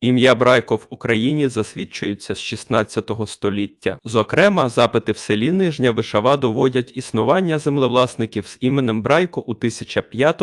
Ім'я Брайко в Україні засвідчується з 16 століття. Зокрема, запити в селі Нижня Вишава доводять існування землевласників з іменем Брайко у 1005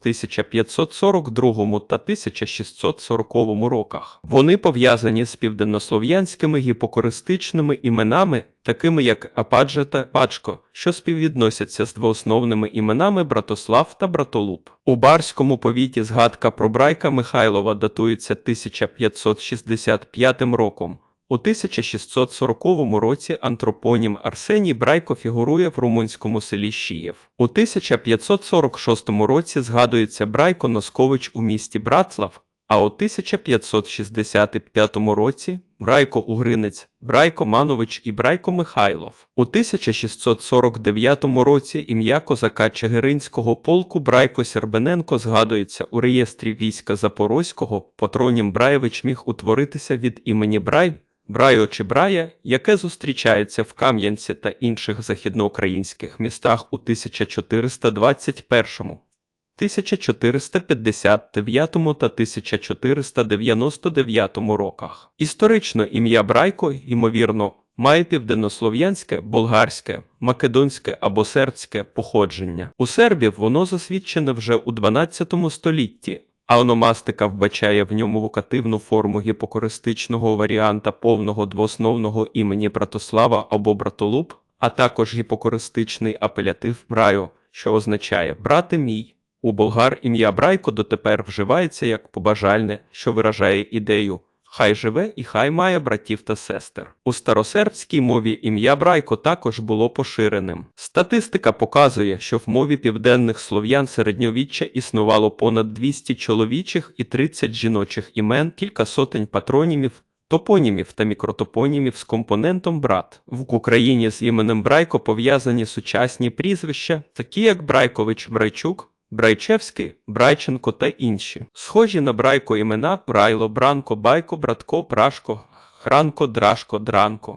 1542 та 1640 роках. Вони пов'язані з південнослов'янськими гіпокористичними іменами, такими як Ападжа та Пачко, що співвідносяться з двоосновними іменами Братослав та Братолуб. У Барському повіті згадка про Брайка Михайлова датується 1565 роком. У 1640 році антропонім Арсеній Брайко фігурує в румунському селі Щієв. У 1546 році згадується Брайко Носкович у місті Братслав, а у 1565 році Брайко Угринець, Брайко Манович і Брайко Михайлов. У 1649 році ім'я козака Чигиринського полку Брайко Сербененко згадується у реєстрі війська Запорозького. Патронім Браєвич міг утворитися від імені Брай, Брайо чи Брая, яке зустрічається в Кам'янці та інших західноукраїнських містах у 1421, 1459 та 1499 роках. Історично ім'я Брайко, ймовірно, має південнослов'янське, болгарське, македонське або сербське походження. У сербів воно засвідчене вже у 12 столітті, а ономастика вбачає в ньому вокативну форму гіпокористичного варіанта повного двоосновного імені Братослава або Братолуб, а також гіпокористичний апелятив Брайо, що означає брате мій. У болгар ім'я Брайко дотепер вживається як побажальне, що виражає ідею Хай живе і хай має братів та сестер. У старосербській мові ім'я Брайко також було поширеним. Статистика показує, що в мові південних слов'ян середньовіччя існувало понад 200 чоловічих і 30 жіночих імен, кілька сотень патронімів, топонімів та мікротопонімів з компонентом брат. В Україні з іменем Брайко пов'язані сучасні прізвища, такі як Брайкович Брайчук. Брайчевський, Брайченко та інші. Схожі на Брайко імена Брайло, Бранко, Байко, Братко, Прашко, Хранко, Драшко, Дранко.